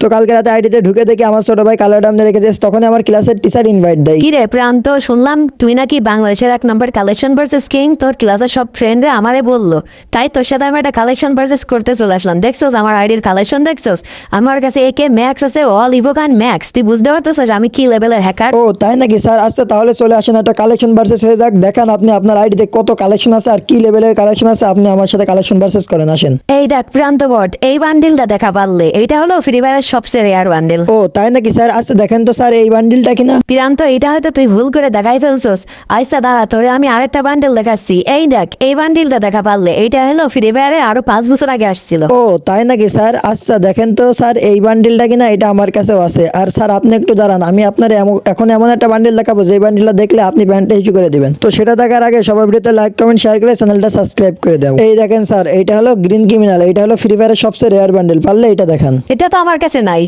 তো কালকে রাতে আইডিতে ঢুকে দেখি আমার ছোট ভাই কালো ডামনে রেখেছে। তখন আমার ক্লাসের টিচার ইনভাইট দেয়। কি রে প্রান্ত শুনলাম তুই নাকি বাংলাদেশের এক নম্বর কালেকশন ভার্সেস কিং তোর ক্লাসের সব ফ্রেন্ডে আমারে বলল। তাই তোর সাথে আমি একটা কালেকশন ভার্সেস করতে চলে আসলাম। দেখছোস আমার আইডির কালেকশন দেখছোস? আমার কাছে একে ম্যাক্স আছে অল ইভোগান ম্যাক্স তুই বুঝতে পারতেছিস আমি কি লেভেলের হ্যাকার ও তাই নাকি? স্যার আচ্ছা তাহলে চলে আসেন একটা কালেকশন ভার্সেস হয়ে যাক। দেখান আপনি আপনার আইডিতে কত কালেকশন আছে আর কি লেভেলের কালেকশন আছে। আপনি আমার সাথে কালেকশন ভার্সেস করেন আসেন। এই দেখ প্রান্ত বট এই বান্ডিলটা দেখা পারলে। এইটা হলো ফ্রি ফায়ারের সবচেয়ে রেয়ার বান্ডিল ও তাই নাকি স্যার? আচ্ছা দেখেন তো স্যার এই বান্ডিলটা কিনা। প্রান্ত এটা হয়তো তুই ভুল করে দেখাই ফেলছোস। আচ্ছা দাঁড়া তোরে আমি আরেকটা বান্ডিল দেখাচ্ছি। এই দেখ এই বান্ডিলটা দেখা পারলে এইটা হলো ফ্রি ফায়ারে আরও পাঁচ বছর আগে আসছিল। ও তাই নাকি স্যার? আচ্ছা দেখেন তো স্যার এই বান্ডিলটা কিনা এটা আমার কাছেও আছে। আর স্যার আপনি একটু দাঁড়ান আমি আপনার এখন এমন একটা বান্ডিল দেখাবো যে বান্ডিলটা দেখলে আপনি প্যান্টটা ইস্যু করে দিবেন। তো সেটা দেখার আগে সবার ভিডিওতে লাইক কমেন্ট শেয়ার করে চ্যানেলটা সাবস্ক্রাইব করে দেবো এই দেখেন স্যার এইটা হলো গ্রিন ক্রিমিনাল এইটা হলো ফ্রি ফায়ারের সবচেয়ে রেয়ার বান্ডিল পারলে এটা দেখান। এটা তো আমার কাছে নাই